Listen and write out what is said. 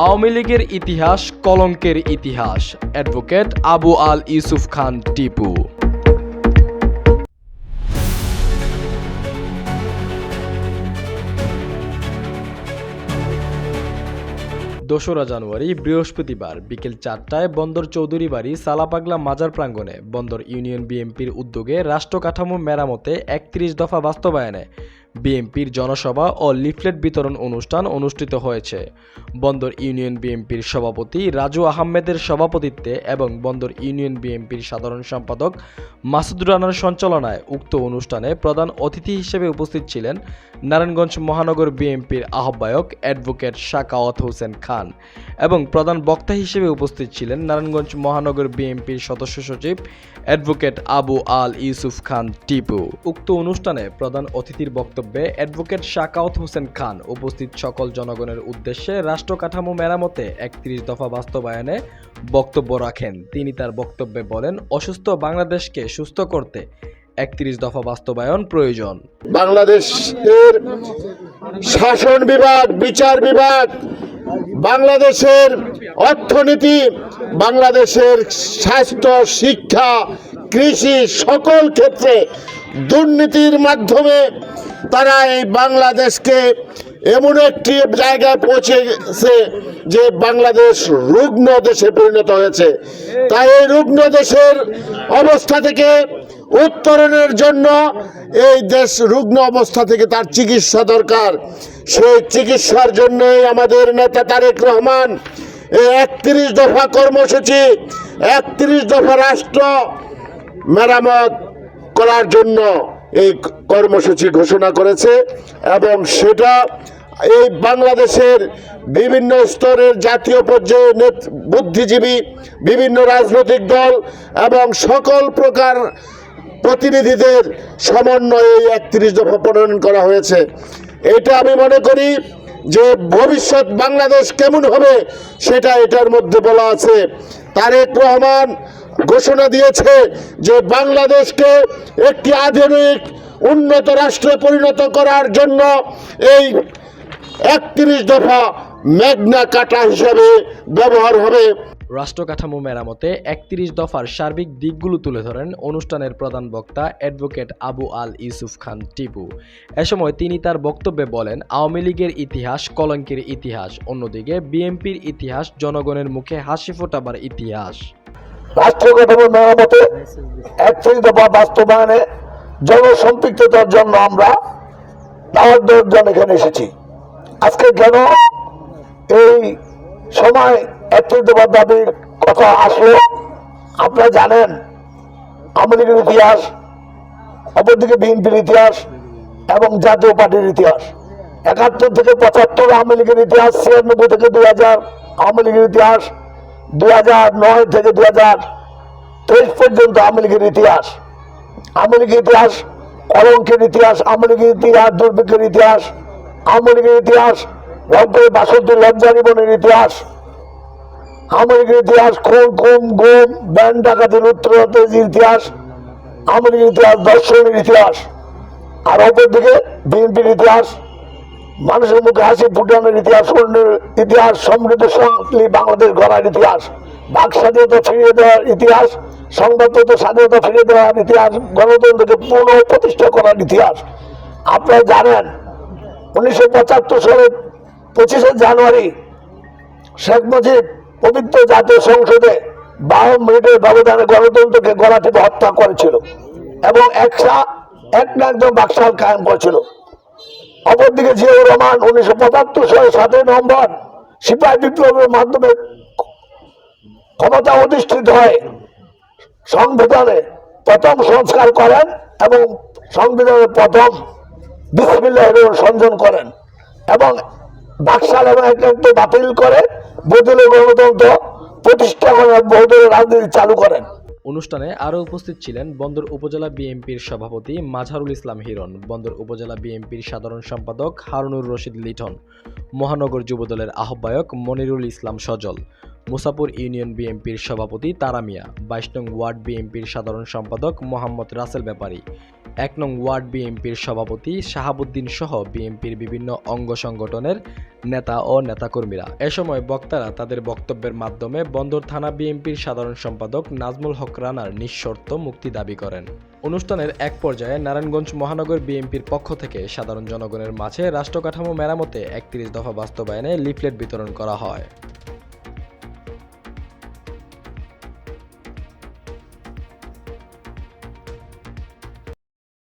আওয়ামী লীগের ইতিহাস, কলঙ্কের ইতিহাস। অ্যাডভোকেট আবু আল ইউসুফ খান, টিপু। দোসরা জানুয়ারি, বৃহস্পতিবার, বিকেল চারটায় বন্দর চৌধুরী বাড়ি সালাপাগলা মাজার প্রাঙ্গণে বন্দর ইউনিয়ন বিএনপির উদ্যোগে রাষ্ট্র কাঠামো মেরামতে একত্রিশ দফা বাস্তবায়নে বিএনপির জনসভা ও লিফলেট বিতরণ অনুষ্ঠান অনুষ্ঠিত হয়েছে। বন্দর ইউনিয়ন বিএনপির সভাপতি রাজু আহমেদের সভাপতিত্বে এবং বন্দর ইউনিয়ন বিএনপির সাধারণ সম্পাদক মাসুদুর রানার সঞ্চালনায় উক্ত অনুষ্ঠানে প্রধান অতিথি হিসেবে উপস্থিত ছিলেন নারায়ণগঞ্জ মহানগর বিএনপির আহ্বায়ক অ্যাডভোকেট শাকাওয়াত হোসেন খান এবং প্রধান বক্তা হিসেবে উপস্থিত ছিলেন নারায়ণগঞ্জ মহানগর বিএনপির সদস্য সচিব অ্যাডভোকেট আবু আল ইউসুফ খান টিপু। উক্ত অনুষ্ঠানে প্রধান অতিথির বক্তব্যে অ্যাডভোকেট শাকাওয়াত হোসেন খান, উপস্থিত সকল জনগণের উদ্দেশ্যে রাষ্ট্র কাঠামো মেরামতে একত্রিশ দফা বাস্তবায়নে বক্তব্য রাখেন। তিনি তার বক্তব্যে বলেন, অসুস্থ বাংলাদেশকে সুস্থ করতে একত্রিশ দফা বাস্তবায়ন প্রয়োজন। বাংলাদেশের শাসন বিভাগ বিচার বিভাগ বাংলাদেশের অর্থনীতি, বাংলাদেশের স্বাস্থ্য, শিক্ষা, কৃষি সকল ক্ষেত্রে দুর্নীতির মাধ্যমে তারা এই বাংলাদেশকে এমন একটি জায়গায় পৌঁছেছে যে বাংলাদেশ রুগ্ন দেশে পরিণত হয়েছে। তাই এই রুগ্ন দেশের অবস্থা থেকে উত্তরণের জন্য এই দেশ রুগ্ন অবস্থা থেকে তার চিকিৎসা দরকার। সেই চিকিৎসার জন্যই আমাদের নেতা তারেক রহমান এই একত্রিশ দফা কর্মসূচি, একত্রিশ দফা রাষ্ট্র মেরামত করার জন্য এই কর্মসূচি ঘোষণা করেছে এবং সেটা এই বাংলাদেশের বিভিন্ন স্তরের জাতীয় পর্যায়ে বুদ্ধিজীবী, বিভিন্ন রাজনৈতিক দল এবং সকল প্রকার প্রতিনিধিদের সমন্বয়ে এই একত্রিশ দফা প্রণয়ন করা হয়েছে। এটা আমি মনে করি যে ভবিষ্যৎ বাংলাদেশ কেমন হবে সেটা এটার মধ্যে বলা আছে। তারেক রহমান ঘোষণা দিয়েছে যে বাংলাদেশকে একটি আধুনিক, উন্নত রাষ্ট্রে পরিণত করার জন্য এই একত্রিশ দফা মেঘনা কাটা হিসাবে ব্যবহার হবে। রাষ্ট্র কাঠামো মেরামতে একত্রিশ দফার সার্বিক দিকগুলো তুলে ধরেন অনুষ্ঠানের প্রধান বক্তা অ্যাডভোকেট আবু আল ইউসুফ খান টিপু। এ সময় তিনি তার বক্তব্যে বলেন, আওয়ামী লীগের ইতিহাস কলঙ্কের ইতিহাস, অন্যদিকে বিএনপির ইতিহাস জনগণের মুখে হাসি ফোটাবার ইতিহাস। রাষ্ট্র কাঠামো মেরামতে একত্রিশ দফা বাস্তবায়নে জনসম্পৃক্ততার জন্য আমরা দাওয়াত দেওয়ার জন্য এখানে এসেছি। আজকে কেন এই সময় একত্রিশ দফা দাবির কথা আসলো? আপনারা জানেন, আওয়ামী ইতিহাস, অপরদিকে বিএনপির ইতিহাস এবং জাতীয় পার্টির ইতিহাস। একাত্তর থেকে পঁচাত্তর আওয়ামী লীগের ইতিহাস, ছিয়ানব্বই থেকে দুই হাজার আওয়ামী লীগের ইতিহাস। হাজার নয় থেকে হাজার তেইশ পর্যন্ত আওয়ামী ইতিহাস। আওয়ামী ইতিহাস, কলঙ্কের ইতিহাস, আওয়ামী ইতিহাস, দুর্ভিক্ষের ইতিহাস, আওয়ামী ইতিহাস নব্বই বাষট্টি লজ্জা জীবনের ইতিহাস। আওয়ামী ইতিহাস, খুন গুম গুম ব্যান্ড ডাকাতির উত্তরতের ইতিহাস। আওয়ামী ইতিহাস, দর্শনের ইতিহাস। আর অপরদিকে বিএনপির ইতিহাস মানুষের মুখে হাসি ভুটানের ইতিহাস, অন্যের ইতিহাস, সমৃদ্ধ বাংলাদেশ গড়ার ইতিহাস। বাক স্বাধীনতা ফিরিয়ে দেওয়ার ইতিহাস সংবাদপত্র স্বাধীনতা ফিরিয়ে দেওয়ার ইতিহাস, গণতন্ত্রকে পুনঃ প্রতিষ্ঠা করার ইতিহাস। আপনারা জানেন, উনিশশো পঁচাত্তর সালের পঁচিশে জানুয়ারি শেখ মুজিব পবিত্র জাতীয় সংসদে বারো মিনিটের ব্যবধানে গণতন্ত্রকে গলা টিপে হত্যা করেছিল এবং একসা এক না একদম বাকশাল কায়েম করেছিল। অপরদিকে জিয়াউর রহমান উনিশশো পঁচাত্তর সালে সাতই নভেম্বর সিপাহী বিপ্লবের মাধ্যমে ক্ষমতা অধিষ্ঠিত হয় সংবিধানে প্রথম সংস্কার করেন এবং সংবিধানের প্রথম বিসমিল্লাহ সংযোজন করেন এবং বাকশাল এবং বাতিল করে বদলে গণতন্ত্র প্রতিষ্ঠা করেন বহুদলীয় রাজনীতি চালু করেন। অনুষ্ঠানে আরও উপস্থিত ছিলেন বন্দর উপজেলা বিএনপির সভাপতি মাঝারুল ইসলাম হিরণ, বন্দর উপজেলা বিএনপির সাধারণ সম্পাদক হারুনুর রশিদ লিটন, মহানগর যুবদলের আহ্বায়ক মনিরুল ইসলাম সজল, মুসাপুর ইউনিয়ন বিএনপির সভাপতি তারা মিয়া, বাইশ নং ওয়ার্ড বিএনপির সাধারণ সম্পাদক মোহাম্মদ রাসেল ব্যাপারী এক নং ওয়ার্ড বিএনপির সভাপতি শাহাবুদ্দিন সহ বিএনপির বিভিন্ন অঙ্গ সংগঠনের নেতা ও নেতাকর্মীরা। এ সময় বক্তারা তাদের বক্তব্যের মাধ্যমে বন্দর থানা বিএনপির সাধারণ সম্পাদক নাজমুল হক রানার নিঃশর্ত মুক্তি দাবি করেন। অনুষ্ঠানের এক পর্যায়ে নারায়ণগঞ্জ মহানগর বিএনপির পক্ষ থেকে সাধারণ জনগণের মাঝে রাষ্ট্রকাঠামো মেরামতে একত্রিশ দফা বাস্তবায়নে লিফলেট বিতরণ করা হয়।